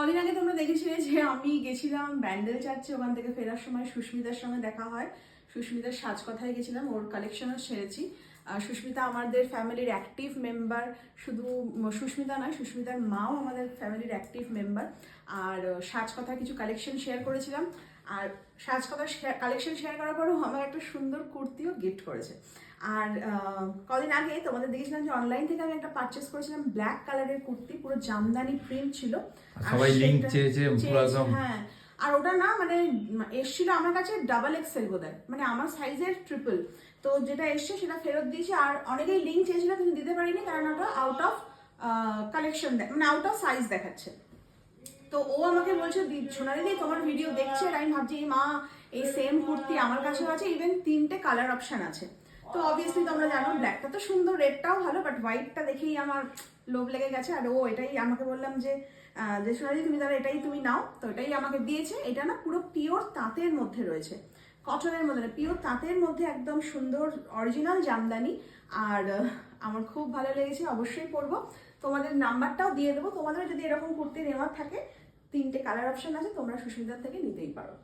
কদিন আগে তোমরা দেখেছিলে যে আমি গেছিলাম ব্যান্ডেল চার্চে, ওখান থেকে ফেরার সময় সুস্মিতার সঙ্গে দেখা হয়। সুস্মিতার সাজ কথায় গেছিলাম, ওর কালেকশনও আর সুস্মিতা আমাদের ফ্যামিলির অ্যাক্টিভ মেম্বার শুধু সুস্মিতা নয় সুস্মিতার মাও আমাদের ফ্যামিলির অ্যাক্টিভ মেম্বার আর আহ, সাজ কথা কিছু কালেকশন শেয়ার করেছিলাম। আর সাজ কথা কালেকশন শেয়ার করার পরেও আমার একটা সুন্দর কুর্তিও গিফট করেছে। আর কদিন আগে তোমাদের দেখেছিলাম যে অনলাইন থেকে আমি একটা পারচেস করেছিলাম ব্ল্যাক কালারের কুর্তি পুরো জামদানি প্রিন্ট ছিল। সবাই লিঙ্ক চেয়েছে হ্যাঁ। আর ওটা না মানে এসছিল আমার কাছে ডাবল এক্সেল বোধহয়। মানে আমার সাইজের ট্রিপল তো যেটা এসছে সেটা ফেরত দিয়েছি, আর অনেকেই লিঙ্ক চেয়েছিল, কিন্তু দিতে পারিনি, কারণ ওটা আউট অফ কালেকশন মানে আউট অফ সাইজ দেখাচ্ছে। তো ও আমাকে বলছে, "দি- সোনালি দি, তোমার ভিডিও দেখছে? আর আমি ভাবছি, "এই মা, এই সেম কুর্তি আমার কাছেও আছে ইভেন তিনটে কালার অপশান আছে। তো অবভিয়াসলি তোমরা জানো ব্ল্যাকটা তো সুন্দর রেডটাও ভালো বাট হোয়াইটটা দেখেই আমার লোভ লেগে গেছে। আর ও এটাই আমাকে বললাম যে যে সোনালি, তুমি তাহলে এটাই তুমি নাও, তো এটাই আমাকে দিয়েছে। এটা না পুরো পিওর তাঁতের মধ্যে রয়েছে কটনের মধ্যে পিওর তাঁতের মধ্যে একদম সুন্দর অরিজিনাল জামদানি। আর আমার খুব ভালো লেগেছে, অবশ্যই পরবো। তোমাদের নাম্বারটাও দিয়ে দেবো। তোমাদের যদি এরকম কুর্তি নেওয়ার থাকে, তিনটে কালার অপশন আছে, তোমরা সুস্মিতার থেকে নিতেই পারো।